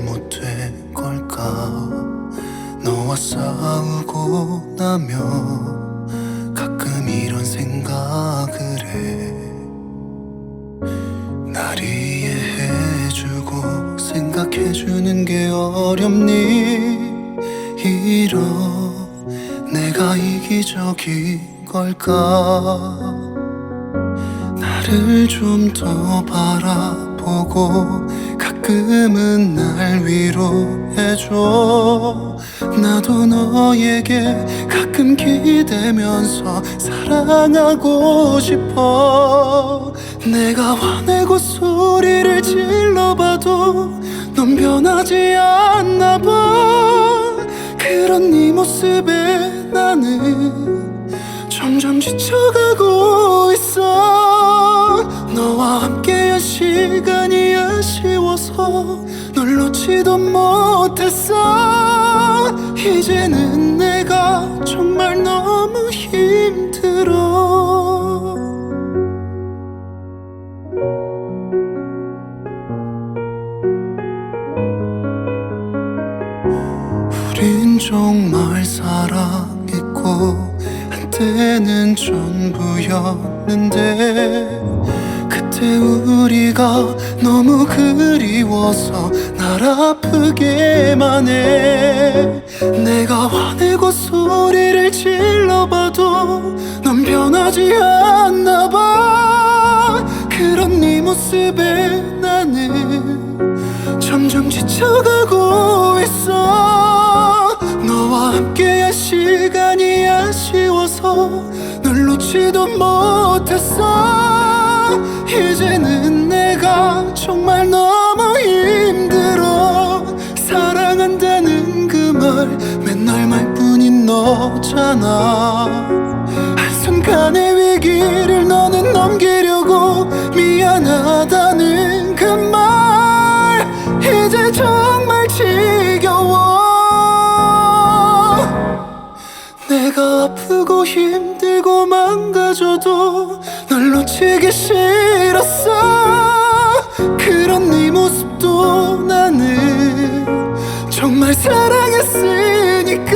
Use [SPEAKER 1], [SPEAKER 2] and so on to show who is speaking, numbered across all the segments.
[SPEAKER 1] 잘못된 걸까? 너와 싸우고 나면 가끔 이런 생각을 해. 날 이해해주고 생각해주는 게 어렵니? 이런 내가 이기적인 걸까? 나를 좀 더 바라보고 가끔은 날 위로해줘. 나도 너에게 가끔 기대면서 사랑하고 싶어. 내가 화내고 소리를 질러봐도 넌 변하지 않나 봐. 그런 네 모습에 나는 점점 지쳐가고 있어. 너와 함께한 시간이 아쉬워 서 널 놓지도 못했어. 이제는 내가 정말 너무 힘들어. 우린 정말 사랑했고 한때는 전부였는데 그때 우리가 너무 그리워서 날 아프게만 해. 내가 화내고 소리를 질러봐도 넌 변하지 않나 봐. 그런 네 모습에 나는 점점 지쳐가고 있어. 너와 함께한 시간이 아쉬워서 널 놓지도 못했어 이제는 내가 정말 너무 힘들어 사랑한다는 그 말 맨날 말뿐인 너잖아. 한순간의 위기를 너는 넘기려고 미안하다는 그 말 이제 정말 지겨워. 내가 아프고 힘들고 망가져도 널 놓치기 싫었어. 그런 네 모습도 나는 정말 사랑했으니까.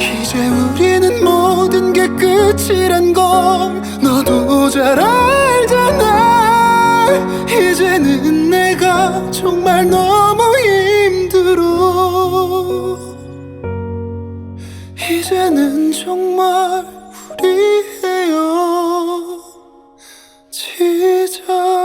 [SPEAKER 1] 이제 우리는 모든 게 끝이란 걸 너도 잘 알잖아. 이제는 내가 정말 너무 힘들어. 이제는 정말 잊어